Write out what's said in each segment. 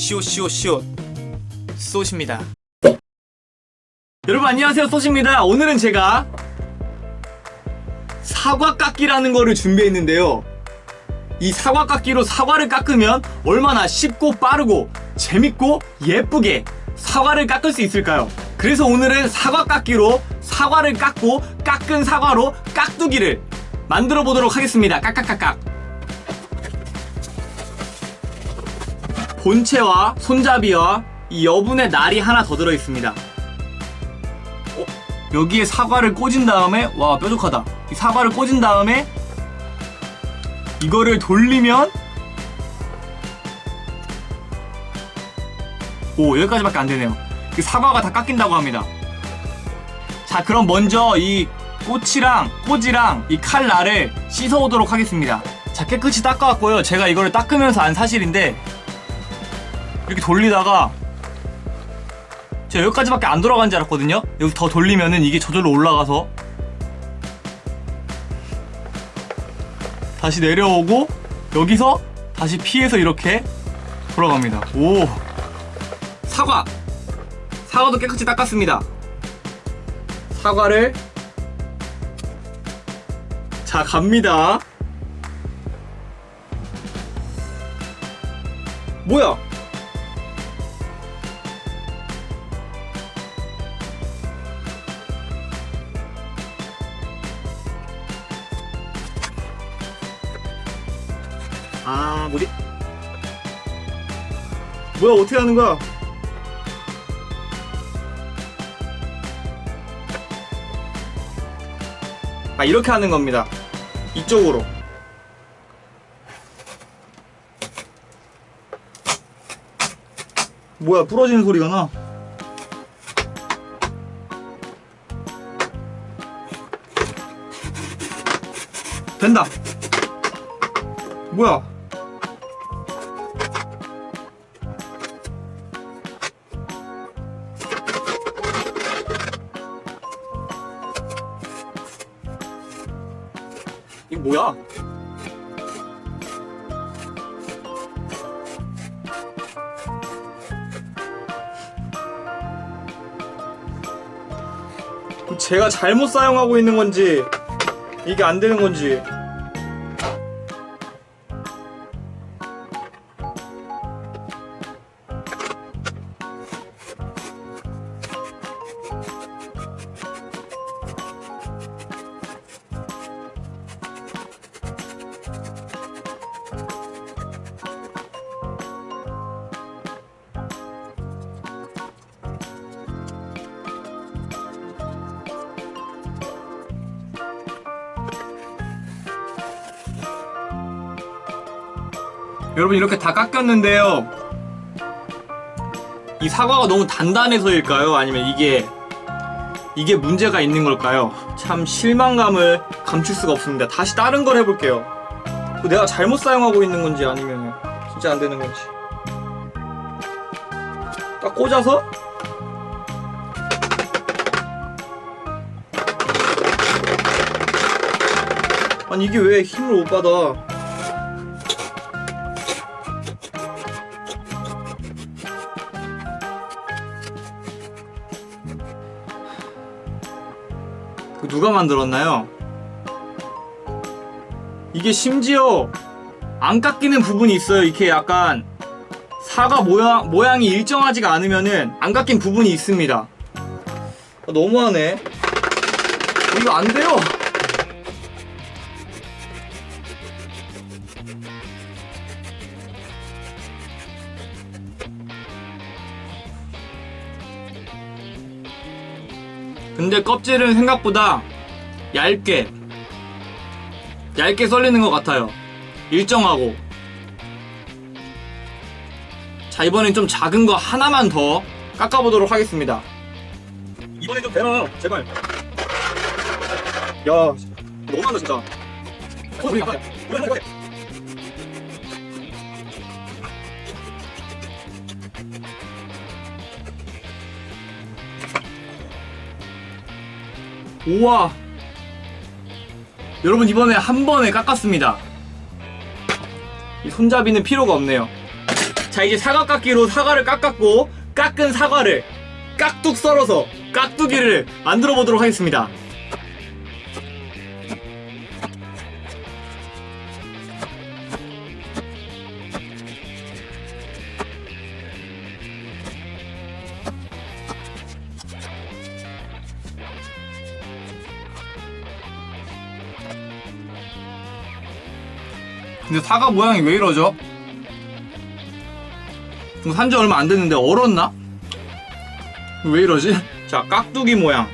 시오 쏘십니다. 여러분 안녕하세요 쏘십니다. 오늘은 제가 사과 깎기라는 거를 준비했는데요. 이 사과 깎기로 사과를 깎으면 얼마나 쉽고 빠르고 재밌고 예쁘게 사과를 깎을 수 있을까요? 그래서 오늘은 사과 깎기로 사과를 깎고 깎은 사과로 깍두기를 만들어 보도록 하겠습니다. 깍깍깍깍. 본체와 손잡이와 이 여분의 날이 하나 더 들어 있습니다. 어, 여기에 사과를 꽂은 다음에 와 뾰족하다. 이 사과를 꽂은 다음에 이거를 돌리면 오 여기까지밖에 안 되네요. 이 사과가 다 깎인다고 합니다. 자 그럼 먼저 이 꽃이랑 꼬지랑 이 칼날을 씻어오도록 하겠습니다. 자 깨끗이 닦아왔고요. 제가 이거를 닦으면서 안 사실인데 이렇게 돌리다가 제가 여기까지밖에 안 돌아간 줄 알았거든요. 여기 더 돌리면은 이게 저절로 올라가서 다시 내려오고 여기서 다시 피해서 이렇게 돌아갑니다. 오 사과 사과도 깨끗이 닦았습니다. 사과를 자 갑니다. 뭐야? 아 뭐지? 뭐야 어떻게 하는 거야? 아 이렇게 하는 겁니다. 이쪽으로. 뭐야 부러지는 소리가 나? 된다. 뭐야? 뭐야? 제가 잘못 사용하고 있는 건지 이게 안 되는 건지 여러분 이렇게 다 깎였는데요. 이 사과가 너무 단단해서일까요? 아니면 이게 이게 문제가 있는 걸까요? 참 실망감을 감출 수가 없습니다. 다시 다른 걸 해볼게요. 내가 잘못 사용하고 있는 건지 아니면 진짜 안 되는 건지. 딱 꽂아서 아니 이게 왜 힘을 못 받아? 누가 만들었나요? 이게 심지어 안 깎이는 부분이 있어요. 이렇게 약간 사과 모양, 모양이 일정하지가 않으면은 안 깎인 부분이 있습니다. 아, 너무하네. 어, 이거 안 돼요. 근데 껍질은 생각보다 얇게 얇게 썰리는 것 같아요. 일정하고. 자 이번엔 좀 작은 거 하나만 더 깎아보도록 하겠습니다. 이번엔 좀 되나 제발. 야 너무한다 진짜. 어, 우리 가자. 우리. 우와 여러분 이번에 한 번에 깎았습니다 이 손잡이는 필요가 없네요 자 이제 사과깎기로 사과를 깎았고 깎은 사과를 깍둑 썰어서 깍두기를 만들어 보도록 하겠습니다. 근데 사과 모양이 왜 이러죠? 산지 얼마 안 됐는데 얼었나? 왜 이러지? 자, 깍두기 모양.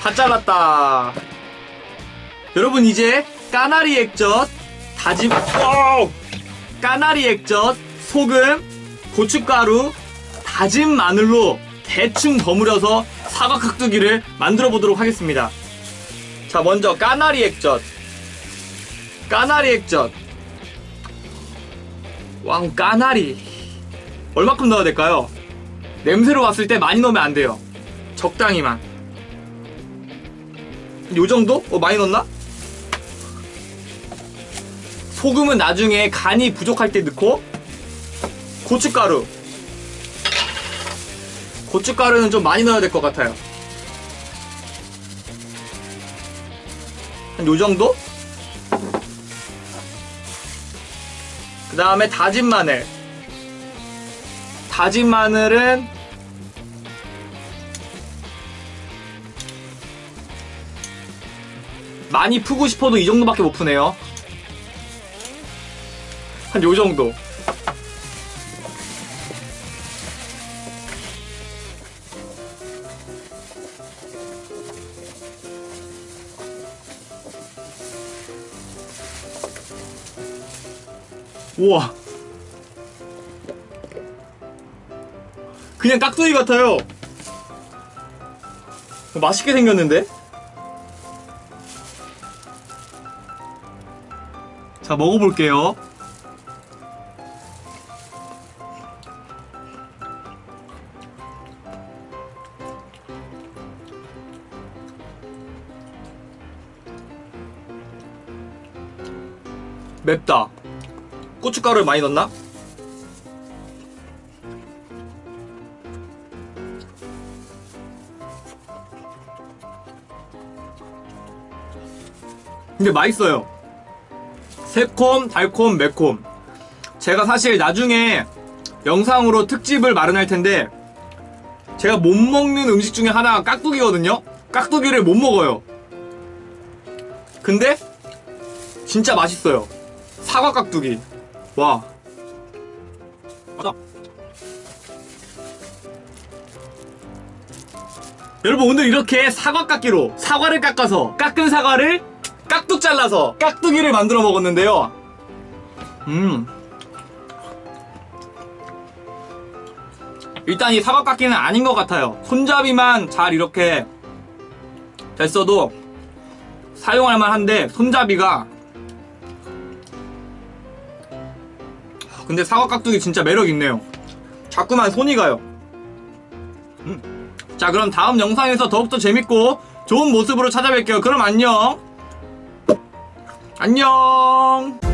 다 잘랐다. 여러분 이제 까나리 액젓, 다짐, 와우! 까나리 액젓, 소금, 고춧가루, 다진 마늘로 대충 버무려서 사과 깍두기를 만들어 보도록 하겠습니다. 자, 먼저 까나리 액젓. 까나리 액젓. 왕 까나리. 얼마큼 넣어야 될까요? 냄새로 봤을 때 많이 넣으면 안 돼요. 적당히만. 요 정도? 어, 많이 넣었나? 소금은 나중에 간이 부족할 때 넣고, 고춧가루. 고춧가루는 좀 많이 넣어야 될 것 같아요. 한 요 정도? 그 다음에 다진 마늘. 다진 마늘은 많이 푸고 싶어도 이 정도밖에 못 푸네요. 한 요 정도. 우와. 그냥 깍두기 같아요. 맛있게 생겼는데? 자, 먹어볼게요. 맵다. 고춧가루를 많이 넣나? 근데 맛있어요. 새콤, 달콤, 매콤. 제가 사실 나중에 영상으로 특집을 마련할 텐데 제가 못 먹는 음식 중에 하나가 깍두기거든요. 깍두기를 못 먹어요. 근데 진짜 맛있어요. 사과 깍두기. 와. 맞아. 여러분 오늘 이렇게 사과 깎기로 사과를 깎아서 깎은 사과를 깍둑 잘라서 깍두기를 만들어 먹었는데요. 음. 일단 이 사과 깎기는 아닌 것 같아요. 손잡이만 잘 이렇게 됐어도 사용할 만한데 손잡이가 근데 사과 깍두기 진짜 매력 있네요. 자꾸만 손이 가요. 음. 자, 그럼 다음 영상에서 더욱더 재밌고 좋은 모습으로 찾아뵐게요. 그럼 안녕. 안녕.